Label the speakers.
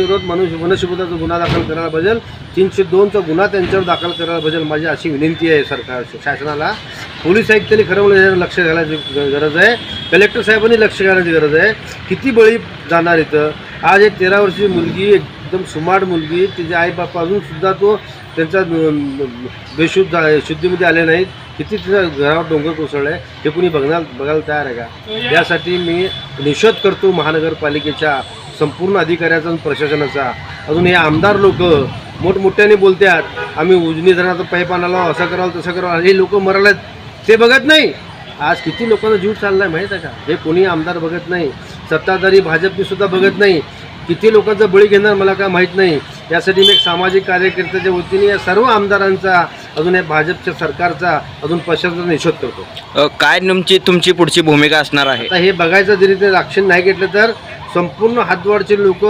Speaker 1: विरोधात मनुष्य मनुष्यबुद्धाचा गुन्हा दाखल करायला पाहिजे तीनशे दोनचा गुन्हा त्यांच्यावर दाखल करायला पाहिजे माझी अशी विनंती आहे सरकार शासनाला. पोलीस आयुक्तांनी खरं म्हणजे लक्ष घालायची गरज आहे. कलेक्टर साहेबांनी लक्ष घालायची गरज आहे. किती बळी जाणार इथं? आज एक तेरा वर्षाची मुलगी एकदम सुमार्ट मुलगी तिच्या आईबापा अजून सुद्धा तो त्यांचा बेशुद्ध शुद्धीमध्ये आले नाहीत. किती तिच्या घरावर डोंगर कोसळलं आहे हे कुणी बघणार बघायला तयार आहे का? यासाठी मी निषेध करतो महानगरपालिकेच्या संपूर्ण अधिकाऱ्याचा प्रशासनाचा. अजून हे आमदार लोक मोठमोठ्याने बोलतात आम्ही उजनी धरणाचा पाईप आणाला असं करावं तसं करावं. हे लोक मरायला ते बघत नाही. आज किती लोकांना जीव चाललाय माहीत आहे का? हे कोणी आमदार बघत नाही. सत्ताधारी भाजपने सुद्धा बघत नाही. किती लोकांचा बळी घेणार मला काय माहीत नाही. यासाठी मी एक सामाजिक कार्यकर्त्याच्या वतीने या सर्व आमदारांचा अजून या भाजपच्या सरकारचा अजून प्रशासनाचा निषेध करतो.
Speaker 2: काय तुमची तुमची पुढची भूमिका असणार आहे?
Speaker 1: हे बघायचं जरी ते ॲक्शन नाही घेतलं तर संपूर्ण हातवाडचे लोक